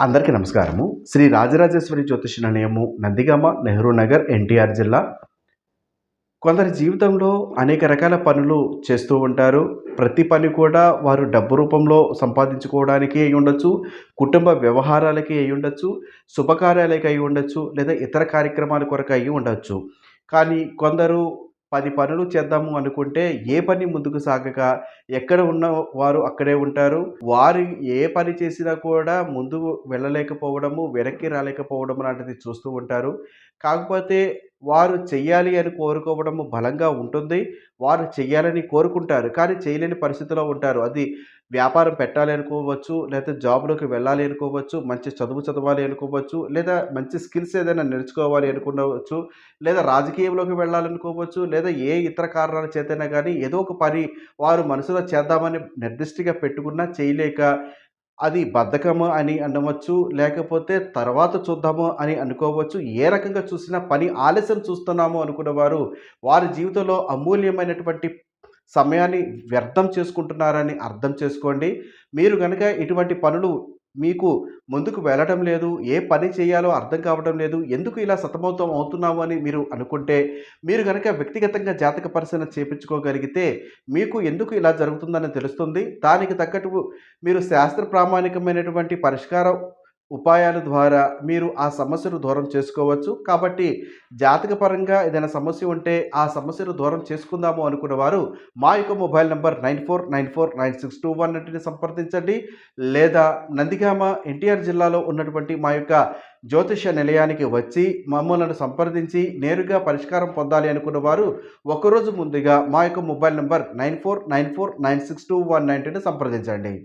అందరికీ నమస్కారము. శ్రీ రాజరాజేశ్వరి జ్యోతిష నిలయము నందిగామ నెహ్రూ నగర్ ఎన్టీఆర్ జిల్లా. కొందరి జీవితంలో అనేక రకాల పనులు చేస్తూ ఉంటారు. ప్రతి పని కూడా వారు డబ్బు రూపంలో సంపాదించుకోవడానికి అయి ఉండొచ్చు. కుటుంబ వ్యవహారాలకి అయి ఉండొచ్చు. శుభకార్యాలకి అయి ఉండొచ్చు. లేదా ఇతర కార్యక్రమాల కొరకు అయి ఉండొచ్చు. కానీ కొందరు పది పనులు చేద్దాము అనుకుంటే ఏ పని ముందుకు సాగక ఎక్కడ ఉన్న వారు అక్కడే ఉంటారు. వారు ఏ పని చేసినా కూడా ముందు వెళ్ళలేకపోవడము వెనక్కి రాలేకపోవడం లాంటిది చూస్తూ ఉంటారు. కాకపోతే వారు చెయ్యాలి అని కోరుకోవడము బలంగా ఉంటుంది. వారు చెయ్యాలని కోరుకుంటారు. కానీ చేయలేని పరిస్థితిలో ఉంటారు. అది వ్యాపారం పెట్టాలి అనుకోవచ్చు లేదా జాబ్లోకి వెళ్ళాలి అనుకోవచ్చు మంచి చదువు చదవాలి అనుకోవచ్చు లేదా మంచి స్కిల్స్ ఏదైనా నేర్చుకోవాలి అనుకోవచ్చు లేదా రాజకీయంలోకి వెళ్ళాలనుకోవచ్చు లేదా ఏ ఇతర కారణాల చేతైనా కానీ ఏదో ఒక పని వారు మనసులో చేద్దామని నిర్దిష్టగా పెట్టుకున్నా చేయలేక అది బద్ధకము అని అనవచ్చు లేకపోతే తర్వాత చూద్దాము అని అనుకోవచ్చు ఏ రకంగా చూసినా పని ఆలస్యం చూస్తున్నాము అనుకున్నవారు వారి జీవితంలో అమూల్యమైనటువంటి సమయాన్ని వ్యర్థం చేసుకుంటున్నారని అర్థం చేసుకోండి. మీరు కనుక ఇటువంటి పనులు మీకు ముందుకు వెళ్ళడం లేదు ఏ పని చేయాలో అర్థం కావడం లేదు ఎందుకు ఇలా సతమతం అవుతున్నాము అని మీరు అనుకుంటే మీరు కనుక వ్యక్తిగతంగా జాతక పరిశీలన చేపించుకోగలిగితే మీకు ఎందుకు ఇలా జరుగుతుందని తెలుస్తుంది. దానికి తగ్గట్టు మీరు శాస్త్ర ప్రామాణికమైనటువంటి పరిష్కారం ఉపాయాల ద్వారా మీరు ఆ సమస్యను దూరం చేసుకోవచ్చు. కాబట్టి జాతకపరంగా ఏదైనా సమస్య ఉంటే ఆ సమస్యను దూరం చేసుకుందాము అనుకున్న వారు మా యొక్క mobile number nine four nine four nine six two one సంప్రదించండి. లేదా నందిగామ ఎన్టీఆర్ జిల్లాలో ఉన్నటువంటి మా యొక్క జ్యోతిష నిలయానికి వచ్చి మమ్మల్ని సంప్రదించి నేరుగా పరిష్కారం పొందాలి అనుకున్న వారు ఒకరోజు ముందుగా మా యొక్క mobile number nine four nine four nine six two one nine సంప్రదించండి.